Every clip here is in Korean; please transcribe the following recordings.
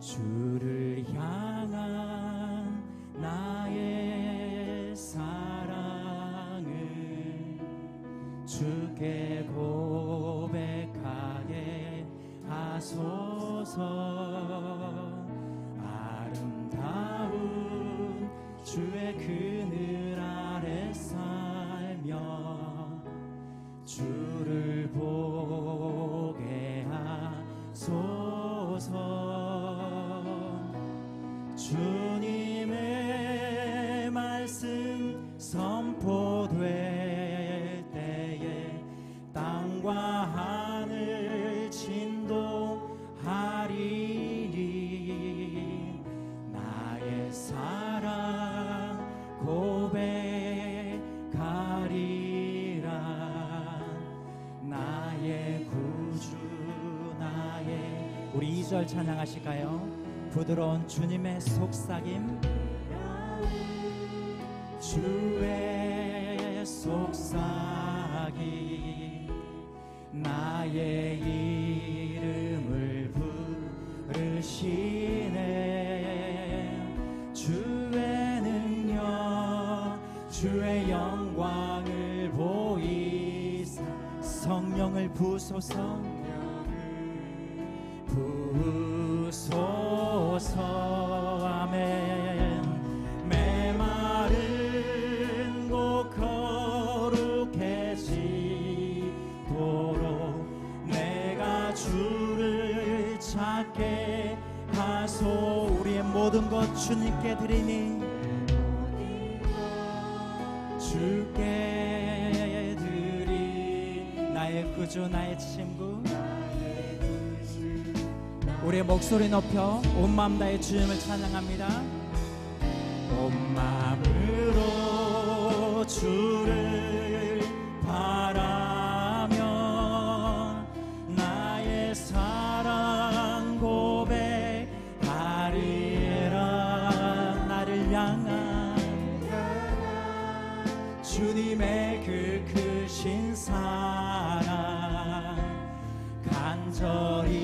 주를 향한 나의 사랑을 주께 고백하게 하소서. 아름다운 주의 그늘 아래 살며 주를 보게 하소서 주님의 말씀 선포될 때에 땅과 하늘 진동하리니 나의 사랑 고백하리라 나의 구주 나의 우리 2절 찬양하실까요? 부드러운 주님의 속삭임. 주의 속삭임. 나의 이름을 부르시네. 주의 능력 주의 영광을 보이사 성령을 부소서 주님께 드리니 주께 드리 나의 구주 나의 친구. 우리의 목소리 높여 온 마음 다해 주님을 찬양합니다. 온 마음으로 주를 주님의 그 크신 사랑. 간절히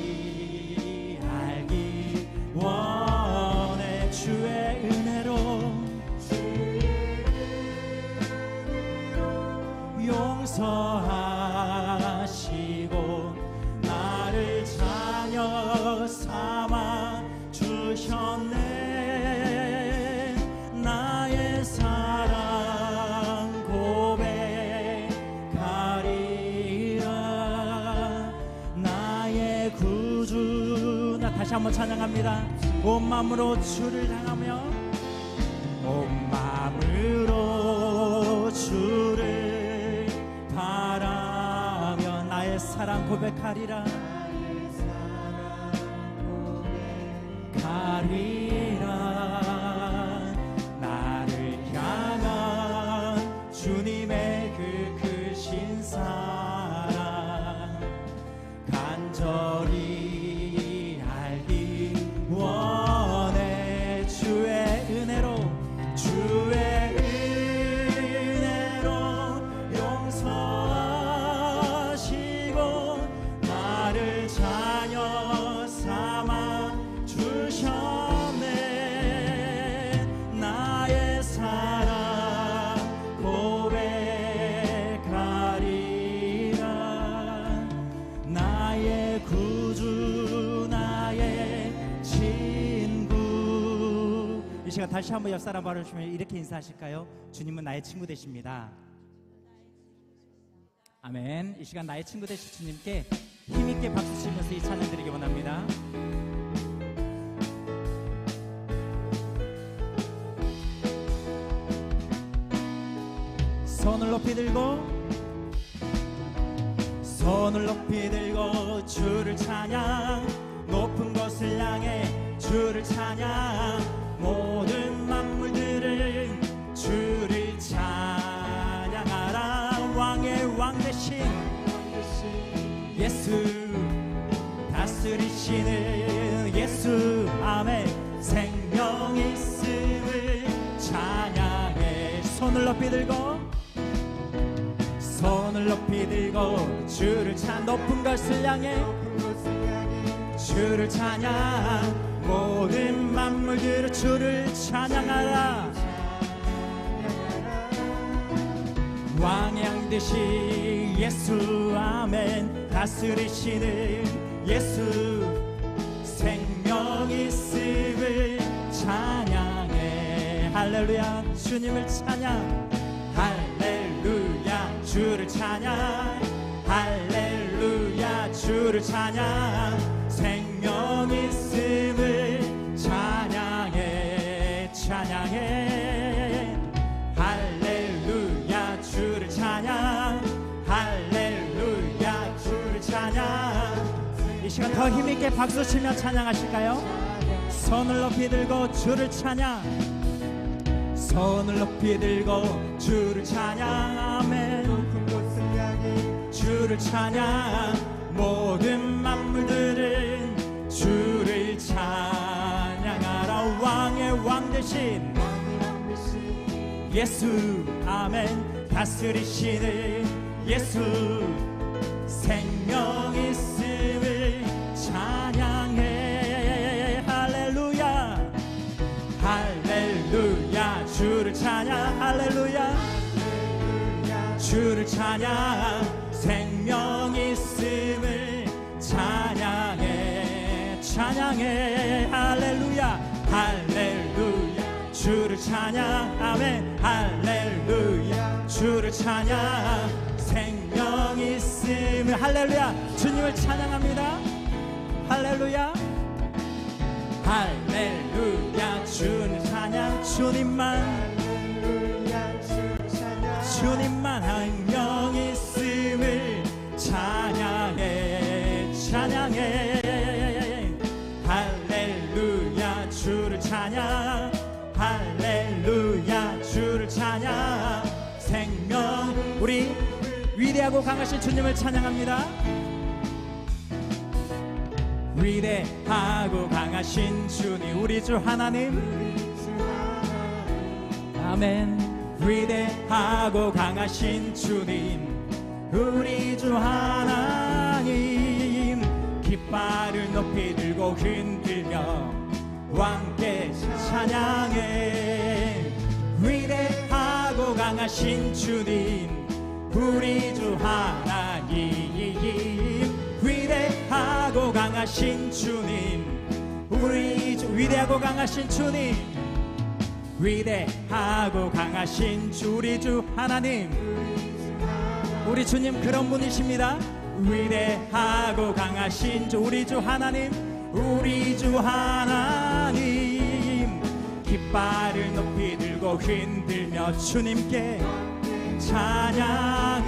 알기 원해 주의 은혜로 용서 한번 찬양합니다. 온 마음으로 주를 향하며 온 마음으로 주를 바라며 나의 사랑 고백하리라 시간 다시 한번 옆 사람 바라주시면 이렇게 인사하실까요? 주님은 나의 친구 되십니다. 아멘. 이 시간 나의 친구 되실 주님께 힘있게 박수 치면서 이 찬양 드리기 원합니다. 손을 높이 들고 손을 높이 들고 주를 찬양. 높은 곳을 향해 주를 찬양 모든 만물들을 주를 찬양하라. 왕의 왕 대신 예수 다스리시는 예수. 아멘. 생명 있음을 찬양해. 손을 높이 들고 손을 높이 들고 주를 찬 높은 것을 향해 주를 찬양 만물들을 주를 찬양하라. 왕양 되시 예수 아멘. 다스리시는 예수. 생명 있음을 찬양해. 할렐루야 주님을 찬양. 할렐루야 주를 찬양. 할렐루야 주를 찬양. 생명 있음 찬양해. 할렐루야 주를 찬양. 할렐루야 주를 찬양. 이 시간 더 힘있게 박수 치며 찬양하실까요? 손을 높이 들고 주를 찬양. 손을 높이 들고 주를 찬양. 향해 주를 찬양. 모든 만물들은 주를 찬양하라 왕의 왕 대신 예수 아멘. 다스리시는 예수 생명 있음을 찬양해. 할렐루야. 할렐루야. 주를 찬양. 할렐루야. 주를 찬양. 생명 있음을 찬양해. 찬양해 찬양 아멘 할렐루야. 주를 찬양. 생명 있음을. 할렐루야. 주님을 찬양합니다. 할렐루야. 할렐루야. 주는 찬양. 주님만. 주를 주님 찬양 생명 우리 위대하고 강하신 주님을 찬양합니다. 위대하고 강하신 주님 우리 주 하나님. 아멘. 위대하고 강하신 주님 우리 주 하나님. 깃발을 높이 들고 흔들며 왕께 찬양해 강하신 주님 우리 주 하나님 위대하고 강하신 주님 우리 주 위대하고 강하신 주님 위대하고 강하신 주 우리 주 하나님 우리 주님 그런 분이십니다. 위대하고 강하신 주 우리 주 하나님 우리 주 하나님 깃발을 흔들며 주님께 찬양해.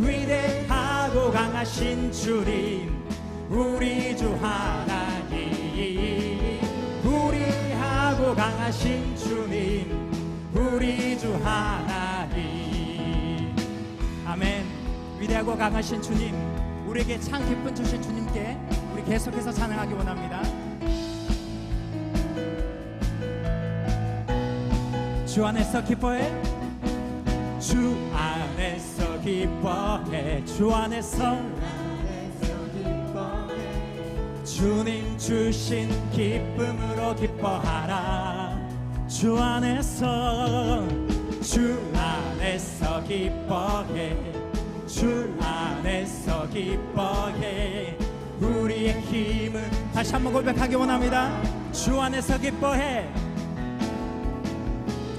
위대하고 강하신 주님 우리 주 하나님. 우리하고 강하신 주님 우리 주 하나님. 아멘. 위대하고 강하신 주님 우리에게 참 기쁜 주신 주님께 우리 계속해서 찬양하기 원합니다 주 안에서 기뻐해? 주 안에서 기뻐해. 주 안에서. 주님 주신 기쁨으로 기뻐하라. 주 안에서. 주 안에서 기뻐해. 주 안에서 기뻐해. 우리의 힘은 다시 한번 고백하기 원합니다. 주 안에서 기뻐해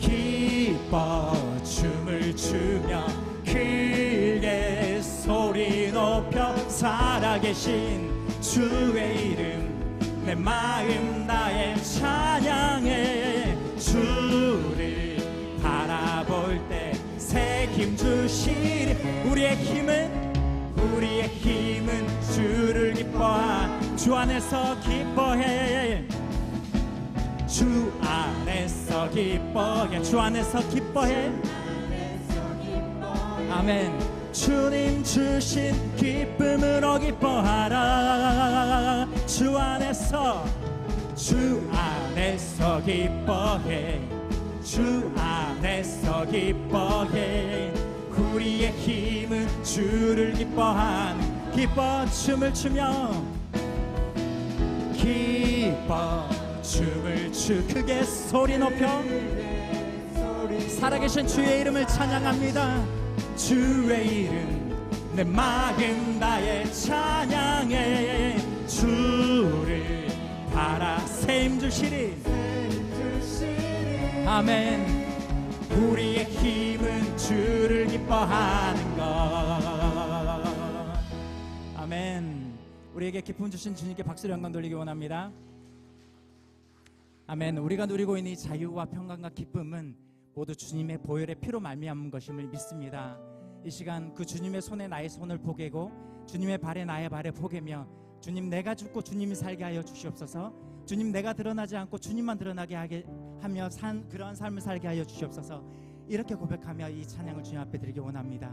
기뻐 춤을 추며 크게 소리 높여 살아계신 주의 이름 내 마음 나의 찬양해 주를 바라볼 때 새 힘 주시리 우리의 힘은 우리의 힘은 주를 기뻐한 주 안에서 기뻐해 주 안에서 기뻐해. 주 안에서 기뻐해. 아멘. 주님 주신 기쁨으로 기뻐하라. 주 안에서 주 안에서 기뻐해. 주 안에서 기뻐해. 우리의 힘은 주를 기뻐하는 기뻐 춤을 추며 기뻐 춤을 추 크게 소리 높여 살아계신 주의 이름을 찬양합니다. 주의 이름 내 마음 나의 찬양해 주를 바라 세임 주시리. 아멘. 우리의 힘은 주를 기뻐하는 것. 아멘. 우리에게 기쁨 주신 주님께 박수를 영광 돌리기 원합니다 아멘. 우리가 누리고 있는 이 자유와 평강과 기쁨은 모두 주님의 보혈의 피로 말미암은 것임을 믿습니다. 이 시간 그 주님의 손에 나의 손을 포개고 주님의 발에 나의 발을 포개며 주님 내가 죽고 주님이 살게 하여 주시옵소서. 주님 내가 드러나지 않고 주님만 드러나게 하게 하며 산 그러한 삶을 살게 하여 주시옵소서. 이렇게 고백하며 이 찬양을 주님 앞에 드리기 원합니다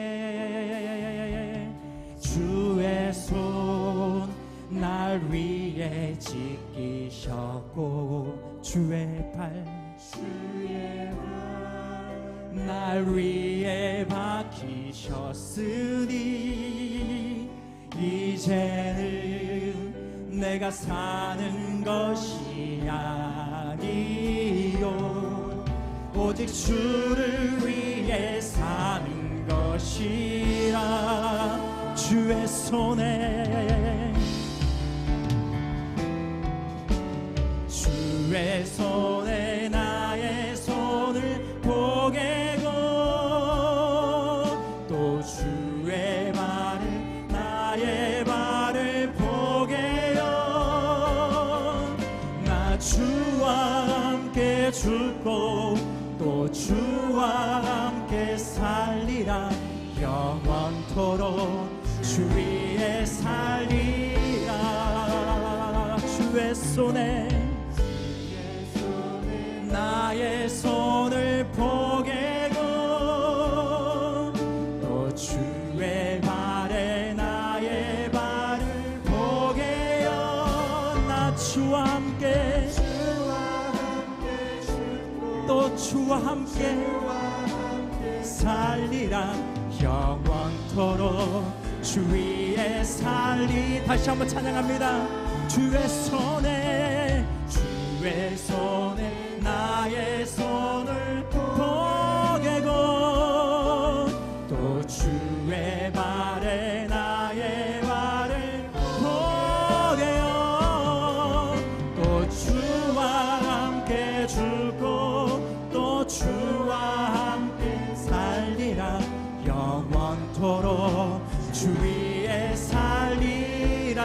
손 날 위에 지키셨고 주의 팔 주의 날 위에 박히셨으니 이제는 내가 사는 것이 아니요. 오직 주를 위해 사는 것이라 주의 손에 주의 손에 나의 손을 포개고 또 주의 발을 나의 발을 포개요 나 주와 함께 죽고 또 주와 함께 살리라. 영원토록 주 위에 살리라. 주의 손에 나의 손을 포개고 또 주의 발에 나의 발을 포개요 나 주와 함께 또 주와 함께 살리라. 영원토록 주 위에 살리 다시 한번 찬양합니다. 주의 손에 주의 손에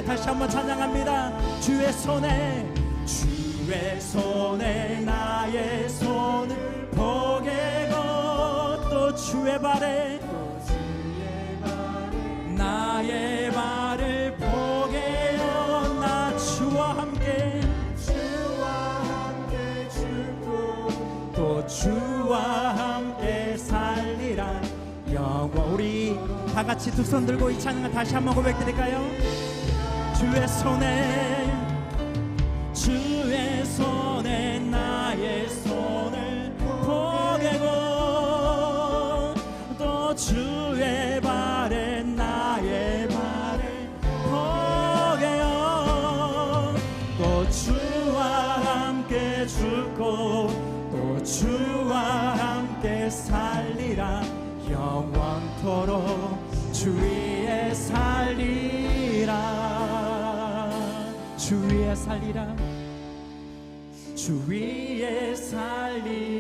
다시 한번 찬양합니다 주의 손에 주의 손에 나의 손을 포개고 또 주의 발에 나의 발을 포개요 나 주와 함께 또 주와 함께 살리라 영원 우리 다 같이 두 손 들고 이 찬양을 다시 한번 고백드릴까요? 주의 손에 주의 손에 나의 손을 포개고 또 주의 발에 나의 발을 포개요. 또 주와 함께 죽고 또 주와 함께 살리라. 영원토록 주 위에 살 주 위에 살리라. 주 위에 살리라